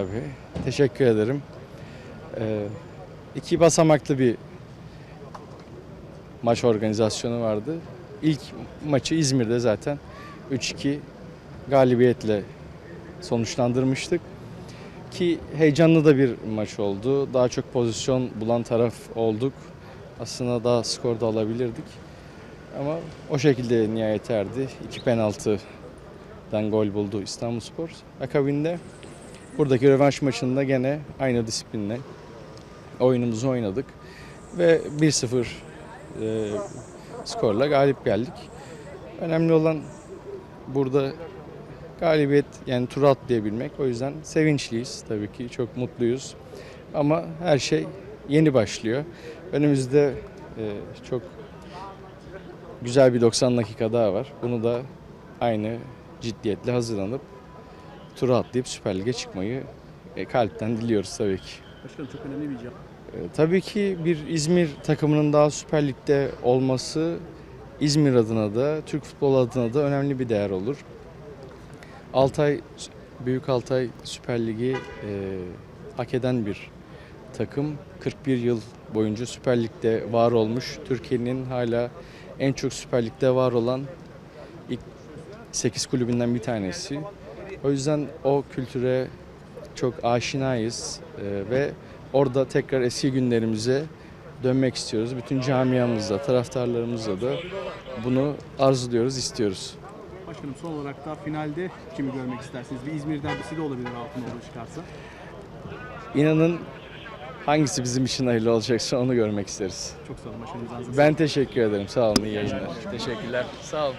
Tabii. Teşekkür ederim. Ee, iki basamaklı bir maç organizasyonu vardı. İlk maçı İzmir'de zaten 3-2 galibiyetle sonuçlandırmıştık. Ki heyecanlı da bir maç oldu. Daha çok pozisyon bulan taraf olduk. Aslında daha skor da alabilirdik. Ama o şekilde nihayet erdi. İki penaltıdan gol buldu İstanbulspor. Akabinde buradaki rövanş maçında gene aynı disiplinle oyunumuzu oynadık. Ve 1-0 e, skorla galip geldik. Önemli olan burada galibiyet yani turu atlayabilmek. O yüzden sevinçliyiz tabii ki çok mutluyuz. Ama her şey yeni başlıyor. Önümüzde e, çok güzel bir 90 dakika daha var. Bunu da aynı ciddiyetle hazırlanıp tura atlayıp Süper Lig'e çıkmayı e, kalpten diliyoruz tabii ki. Başkanım çok önemli bir cevap. E, Tabii ki bir İzmir takımının daha Süper Lig'de olması İzmir adına da Türk futbolu adına da önemli bir değer olur. Altay Büyük Altay Süper Ligi e, hak eden bir takım. 41 yıl boyunca Süper Lig'de var olmuş. Türkiye'nin hala en çok Süper Lig'de var olan ilk 8 kulübünden bir tanesi. O yüzden o kültüre çok aşinayız e, ve orada tekrar eski günlerimize dönmek istiyoruz. Bütün camiamızla, taraftarlarımızla da bunu arzuluyoruz, istiyoruz. Başkanım son olarak da finalde kimi görmek istersiniz? Bir İzmir derbisi de olabilir Altınordu çıkarsa. İnanın hangisi bizim için hayırlı olacaksa onu görmek isteriz. Çok sağ olun başkanım. Ben teşekkür ederim. Sağ olun. iyi yayınlar. Teşekkürler. Sağ olun.